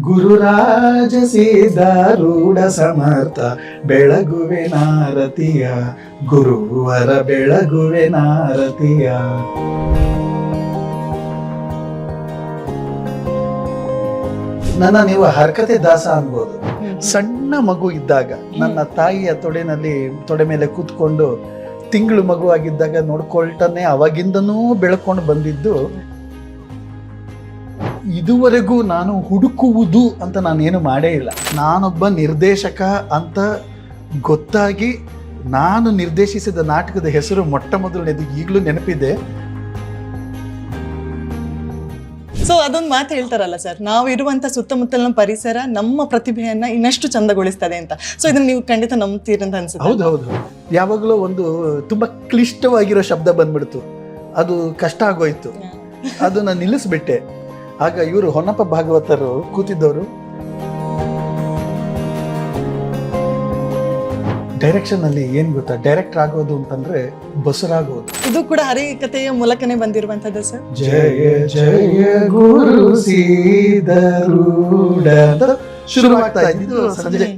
ಗುರುರಾಜ ಸಿದ್ಧಾರೂಢ ಸಮರ್ಥ ಬೆಳಗುವೆ ನಾರತಿಯ. ಗುರುವರ ಬೆಳಗುವೆ ನಾರತಿಯ. ನನ್ನ ನೀವು ಹರಕತೆ ದಾಸ ಅನ್ಬೋದು. ಸಣ್ಣ ಮಗು ಇದ್ದಾಗ ನನ್ನ ತಾಯಿಯ ತೊಡೆನಲ್ಲಿ ತೊಡೆ ಮೇಲೆ ಕೂತ್ಕೊಂಡು ತಿಂಗಳು ಮಗುವಾಗಿದ್ದಾಗ ನೋಡ್ಕೊಳ್ತಾನೆ ಅವಾಗಿಂದನೂ ಬೆಳ್ಕೊಂಡು ಬಂದಿದ್ದು ಇದುವರೆಗೂ ನಾನು ಹುಡುಕುವುದು ಅಂತ ನಾನೇನು ಮಾಡೇ ಇಲ್ಲ. ನಾನೊಬ್ಬ ನಿರ್ದೇಶಕ ಅಂತ ಗೊತ್ತಾಗಿ ನಾನು ನಿರ್ದೇಶಿಸಿದ ನಾಟಕದ ಹೆಸರು ಮೊಟ್ಟ ಮೊದಲನೇದು ಈಗಲೂ ನೆನಪಿದೆ. ಸೊ ಅದೊಂದು ಮಾತು ಹೇಳ್ತಾರಲ್ಲ ಸರ್ ನಾವು ಇರುವಂತ ಸುತ್ತಮುತ್ತಲಿನ ಪರಿಸರ ನಮ್ಮ ಪ್ರತಿಭೆಯನ್ನ ಇನ್ನಷ್ಟು ಚಂದಗೊಳಿಸ್ತದೆ ಅಂತ. ಸೊ ಇದನ್ನ ನೀವು ಖಂಡಿತ ನಂಬ್ತೀರಂತ ಅನ್ಸುತ್ತೆ. ಹೌದು ಹೌದು. ಯಾವಾಗಲೂ ಒಂದು ತುಂಬ ಕ್ಲಿಷ್ಟವಾಗಿರೋ ಶಬ್ದ ಬಂದ್ಬಿಡ್ತು. ಅದು ಕಷ್ಟ ಆಗೋಯ್ತು. ಅದನ್ನ ನಿಲ್ಲಿಸ್ಬಿಟ್ಟೆ. ಆಗ ಇವರು ಹೊನ್ನಪ್ಪ ಭಾಗವತರು ಕೂತಿದ್ದವರು. ಡೈರೆಕ್ಷನ್ ಅಲ್ಲಿ ಏನ್ ಗೊತ್ತಾ? ಡೈರೆಕ್ಟರ್ ಆಗೋದು ಅಂತಂದ್ರೆ ಬಸರಾಗೋದು. ಇದು ಕೂಡ ಹರಿಕತೆಯ ಮೂಲಕನೇ ಬಂದಿರುವಂತದ್ದು ಸರ್. ಜಯ ಜಯ ಗುರು ಸೀದರು ಶುರುವಾಗ್ತಾ ಇದ್ದು ಸಂಜೆ.